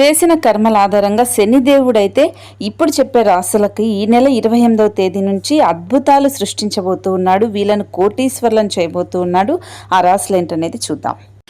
చేసిన కర్మల ఆధారంగా శనిదేవుడైతే ఇప్పుడు చెప్పే రాసులకి ఈ నెల ఇరవై ఎనిమిదవ తేదీ నుంచి అద్భుతాలు సృష్టించబోతూ ఉన్నాడు. వీళ్ళను కోటీశ్వర్లను చేయబోతూ ఉన్నాడు. ఆ రాసులు ఏంటనేది చూద్దాం.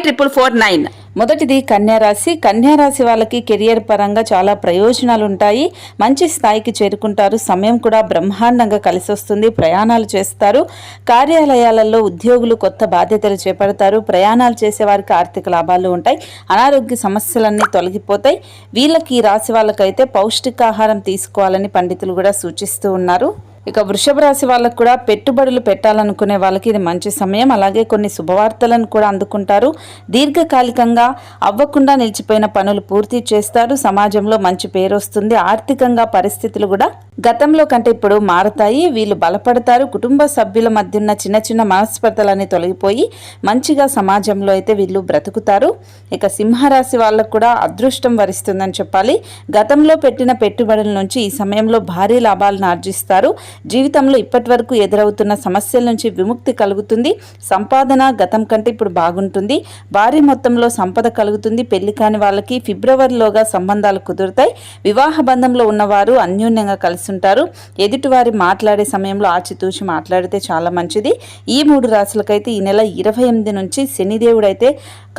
triple four nine మొదటిది కన్యారాశి కన్యారాశి వాళ్ళకి కెరియర్ పరంగా చాలా ప్రయోజనాలు ఉంటాయి మంచి స్థాయికి చేరుకుంటారు సమయం కూడా బ్రహ్మాండంగా కలిసి వస్తుంది ప్రయాణాలు చేస్తారు కార్యాలయాలలో ఉద్యోగులు కొత్త బాధ్యతలు చేపడతారు ప్రయాణాలు చేసేవారికి ఆర్థిక లాభాలు ఉంటాయి అనారోగ్య సమస్యలన్నీ తొలగిపోతాయి వీళ్ళకి ఈ రాశి వాళ్ళకైతే పౌష్టికాహారం తీసుకోవాలని పండితులు కూడా సూచిస్తూ ఉన్నారు ఇక వృషభ రాశి వాళ్ళకు కూడా పెట్టుబడులు పెట్టాలనుకునే వాళ్ళకి ఇది మంచి సమయం. అలాగే కొన్ని శుభవార్తలను కూడా అందుకుంటారు. దీర్ఘకాలికంగా అవ్వకుండా నిలిచిపోయిన పనులు పూర్తి చేస్తారు. సమాజంలో మంచి పేరు వస్తుంది. ఆర్థికంగా పరిస్థితులు కూడా గతంలో కంటే ఇప్పుడు మారతాయి. వీళ్ళు బలపడతారు. కుటుంబ సభ్యుల మధ్య ఉన్న చిన్న చిన్న మనస్పర్ధలన్నీ తొలగిపోయి మంచిగా సమాజంలో అయితే వీళ్ళు బ్రతుకుతారు. ఇక సింహరాశి వాళ్ళకు కూడా అదృష్టం వరిస్తుందని చెప్పాలి. గతంలో పెట్టిన పెట్టుబడుల నుంచి ఈ సమయంలో భారీ లాభాలను ఆర్జిస్తారు. జీవితంలో ఇప్పటి వరకు ఎదురవుతున్న సమస్యల నుంచి విముక్తి కలుగుతుంది. సంపాదన గతం కంటే ఇప్పుడు బాగుంటుంది. భారీ మొత్తంలో సంపద కలుగుతుంది. పెళ్ళి కాని వాళ్ళకి ఫిబ్రవరిలోగా సంబంధాలు కుదురుతాయి. వివాహ బంధంలో ఉన్నవారు అన్యోన్యంగా కలిసి ఉంటారు ఎదుటివారి మాట్లాడే సమయంలో ఆచితూచి మాట్లాడితే చాలా మంచిది. ఈ మూడు రాశులకైతే ఈ నెల ఇరవై ఎనిమిది నుంచి శనిదేవుడైతే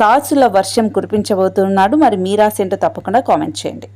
కాసుల వర్షం కురిపించబోతున్నాడు. మరి మీ రాశి ఏంటో తప్పకుండా కామెంట్ చేయండి.